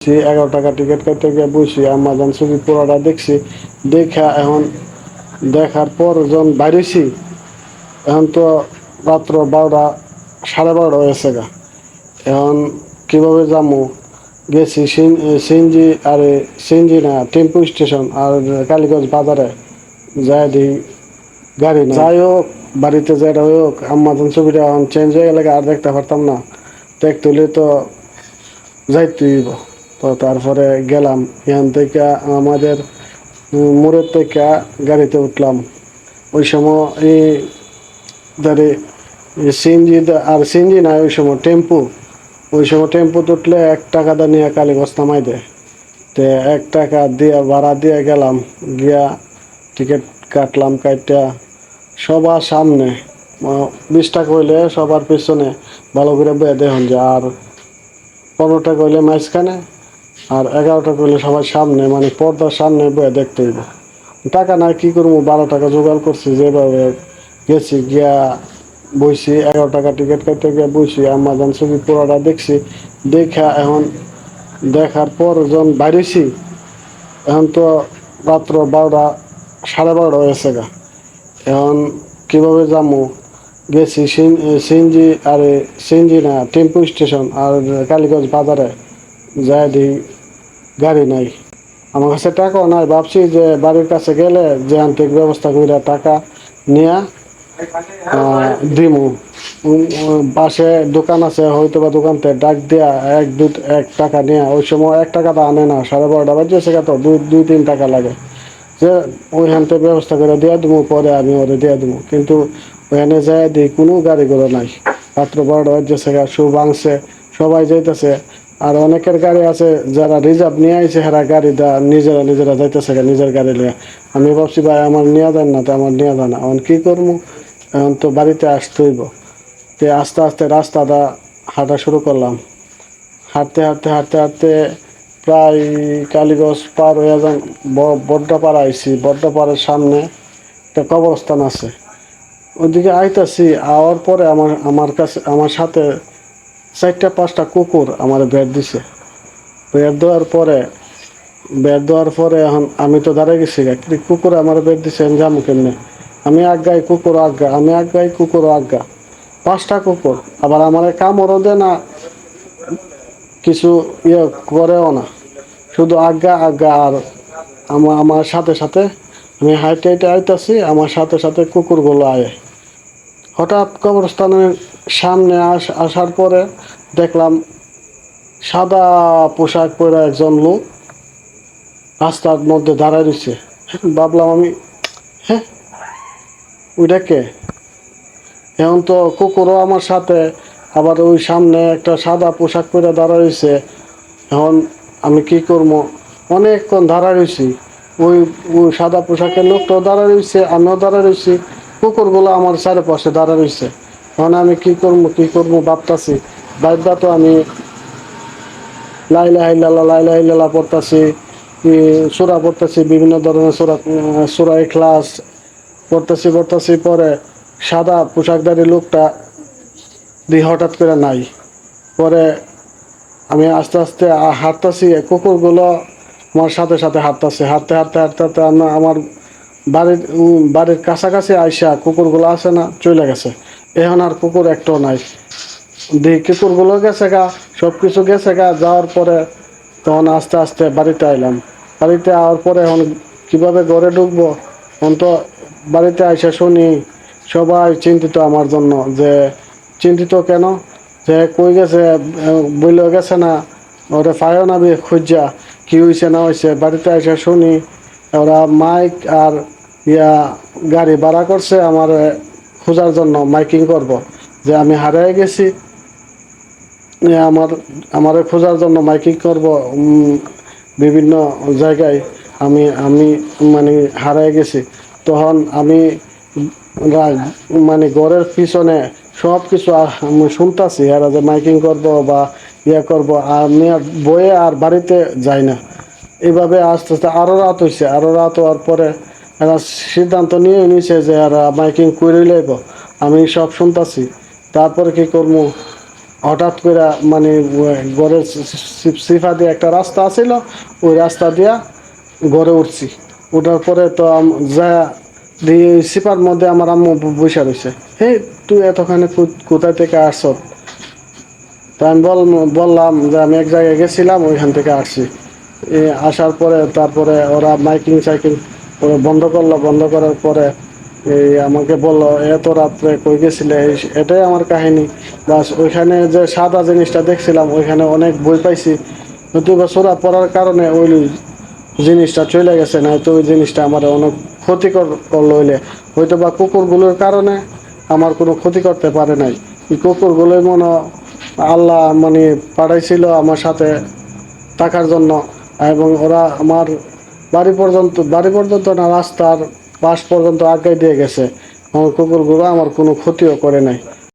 বসছি এগারো টাকা টিকিট কাটতে গিয়ে বসি আমাজন ছবি পুরোটা দেখছি দেখা এখন দেখার পর যখন বাইরেছি এখন তো রাত্র বারোটা সাড়ে বারোটা হয়েছে গা। এখন কীভাবে যাব গেছি সিএনজি আরে সিএনজি না টেম্পু স্টেশন আর কালীগঞ্জ বাজারে। যাই দিই গাড়ি না যাই হোক। বাড়িতে যেটা হোক আমাজন ছবিটা এখন চেঞ্জ হয়ে গেলে আর দেখতে পারতাম না। দেখতে হলে তো যাইতে হইব। তো তারপরে গেলাম। এখান থেকে আমাদের মোড়ের থেকে গাড়িতে উঠলাম। ওই সময় এই সিএনজি আর সিএনজি না ওই সময়, টেম্পু। ওই সময় টেম্পু উঠলে এক টাকা দা নিয়ে কালীগঞ্জ নামাই দেয়। তে এক টাকা দিয়ে ভাড়া দিয়ে গেলাম। গিয়া টিকিট কাটলাম কাটটা সবার সামনে। বিশ টাকা হইলে সবার পিছনে ভালো করে বয়ে দেখুন যে আর পনেরো টাকা হইলে মাঝখানে আর এগারোটা করলে সবার সামনে মানে পর্দার সামনে বয়ে দেখতে হইব। টাকা নাই, কি করব? বারো টাকা জোগাড় করছি, যেভাবে গেছি, গিয়া বইছি, এগারো টাকা টিকিট কাটতে গিয়ে বইছি আমাজন ছবি পুরোটা দেখছি, দেখা এখন, দেখার পর যখন বাইরেছি, এখন তো রাত্র বারোটা, সাড়ে বারোটা হয়েছে গা। এখন কীভাবে যাব গেছি সিএনজি, আরে সিএনজি না, টেম্পু স্টেশন, আর কালীগঞ্জ বাজারে। দিই গাড়ি নাই। আমার কাছে টাকাও নাই। ভাবছি যে বাড়ির কাছে গেলে যে আন্তিক ব্যবস্থা করে টাকা নিয়ে দিমু। পাশে দোকান আছে হয়তো বা দোকানতে ডাক দিয়া এক, দু, এক টাকা নিয়ে। ওই সময় এক টাকা তো আনে না। সাড়ে বারোটা বাজছে তো, দুই দুই, তিন টাকা লাগে। যে ওইখান থেকে ব্যবস্থা করে দিয়ে দেবো পরে আমি ওরে দিয়ে দেবো কিন্তু ওখানে যায় দিই কোনো গাড়ি ঘোড়া নাই। রাত্র বারোটা বাজছে গা, শু ভাঙছে। সবাই যাইতেছে। আর অনেকের গাড়ি আছে যারা রিজার্ভ নিয়ে আইছে, হেরা গাড়ি দা নিজেরা নিজেরা যাইতেছে নিজের গাড়ি লিয়ে আমি ভাবছি, ভাই, আমার নিয়ে দেন না তো, আমার নিয়ে দেন না। এখন কী করব? এখন তো বাড়িতে আসতে হইব। তে আস্তে আস্তে রাস্তাটা হাঁটা শুরু করলাম। হাঁটতে হাঁটতে হাঁটতে হাঁটতে প্রায় কালীগঞ্জ পার হয়ে যান বড্ডাপাড়া আইছি। বড্ডাপাড়ার সামনে একটা কবরস্থান আছে। ওইদিকে আইতাছি, আওয়ার পরে আমার আমার কাছে, আমার সাথে চারটা, পাঁচটা কুকুর আমার বেড দিছে। বেড দেওয়ার পরে বেড দেওয়ার পরে এখন আমি তো দাঁড়িয়ে গেছি কিন্তু কুকুর আমার বেড দিছে যাব কেমনে? আমি আজ্ঞাই কুকুর আজ্ঞা, আমি আজ্ঞাই কুকুর আজ্ঞা। পাঁচটা কুকুর, আবার আমার কামড়ও দেয় না, কিছু ইয়ে করেও না। শুধু আজ্ঞা আজ্ঞা, আর আমার আমার সাথে সাথে আমি হাইটে হাইটে আইতাছি, আমার সাথে সাথে কুকুরগুলো আয়। হঠাৎ কবরস্থানের সামনে আস, আসার পরে দেখলাম সাদা পোশাক পরে একজন লোক রাস্তার মধ্যে দাঁড়ায় রয়েছে। ভাবলাম আমি হ্যাঁ ওইটা কে? এখন তো কুকুরও আমার সাথে, আবার ওই সামনে একটা সাদা পোশাক পরে দাঁড়া রয়েছে। এখন আমি কি করব? অনেকক্ষণ দাঁড়া রয়েছি। ওই ওই সাদা পোশাকের লোকটাও দাঁড়া রয়েছে, আমিও দাঁড়া রয়েছি। কুকুরগুলো আমার চারিপাশে দাঁড়া রয়েছে। এখন আমি কি করব কি করব ভাবতাছি। বাইদা তো আমি লাইলা হাইলালা লাইলা হাইলালা পড়তাছি সুরা পড়তাছি, বিভিন্ন ধরনের সুরা সুরা ক্লাস পড়তাছি পড়তাছি পরে সাদা পোশাকধারী লোকটা দিয়ে হঠাৎ করে নাই। পরে আমি আস্তে আস্তে হাঁটতাছি, কুকুরগুলো আমার সাথে সাথে হাঁটতাছে। হাঁটতে হাঁটতে হাঁটতে হাঁটতে আমরা- বাড়ির বাড়ির কাছাকাছি আইসা কুকুরগুলো আছে না, চলে গেছে। এখন আর কুকুর একটাও নাই। দিয়ে কুকুরগুলো গেছে গা সব কিছু গেছে গা, যাওয়ার পরে তখন আস্তে আস্তে বাড়িতে আইলাম। বাড়িতে আওয়ার পরে এখন কীভাবে ঘরে ঢুকবো? এখন তো বাড়িতে আইসা শুনি, সবাই চিন্তিত আমার জন্য যে, চিন্তিত কেন? যে কই গেছে বইলেও গেছে না? ওরা পায়ও না বে খুঁজা, কি হয়েছে না হয়েছে বাড়িতে আইসা শুনি, ওরা মাইক আর ইয়া গাড়ি ভাড়া করছে আমার খোঁজার জন্য মাইকিং করব, যে আমি হারিয়ে গেছি। আমার আমার খোঁজার জন্য মাইকিং করব বিভিন্ন জায়গায় আমি আমি মানে হারিয়ে গেছি। তখন আমি মানে ঘরের পিছনে সব কিছু আমি শুনতাছি, এরা যে মাইকিং করব বা ইয়ে করব, আমি আর বয়ে আর বাড়িতে যাই না। এইভাবে আস্তে আস্তে আরও রাত হয়েছে আরও রাত হওয়ার পরে এরা সিদ্ধান্ত নিয়ে নিছে যে এরা মাইকিং করে লইব। আমি সব শুনতাছি। তারপরে কি করব হঠাৎ করে মানে ঘরের সিফা দিয়ে একটা রাস্তা আছিল। ওই রাস্তা দিয়া গড়ে উঠছি। ওঠার পরে তো যা দিয়ে সিপার মধ্যে আমার আম্মু বসে রয়েছে হে, তুই এতখানে কোথায় থেকে আসছ? তা আমি বল, বললাম যে আমি এক জায়গায় গেছিলাম, ওইখান থেকে আসছি। আসার পরে তারপরে ওরা মাইকিং সাইকিং বন্ধ করল, বন্ধ করার পরে এই আমাকে বলল এত রাত্রে কই গেছিলে? এটাই আমার কাহিনী। বাস ওইখানে যে সাদা জিনিসটা দেখছিলাম, ওইখানে অনেক বই পাইছি। নতুবা সোরা পড়ার কারণে ওই জিনিসটা চলে গেছে না তো ওই জিনিসটা আমার অনেক ক্ষতিকর করল হইলে। হয়তো বা কুকুরগুলোর কারণে আমার কোনো ক্ষতি করতে পারে নাই। এই কুকুরগুলোই মনে আল্লাহ মানে পাঠাইছিল আমার সাথে থাকার জন্য, এবং ওরা আমার বাড়ি পর্যন্ত বাড়ি পর্যন্ত না, রাস্তার পাশ পর্যন্ত আগে দিয়ে গেছে। আমার কুকুরগুলো আমার কোনো ক্ষতিও করে নাই।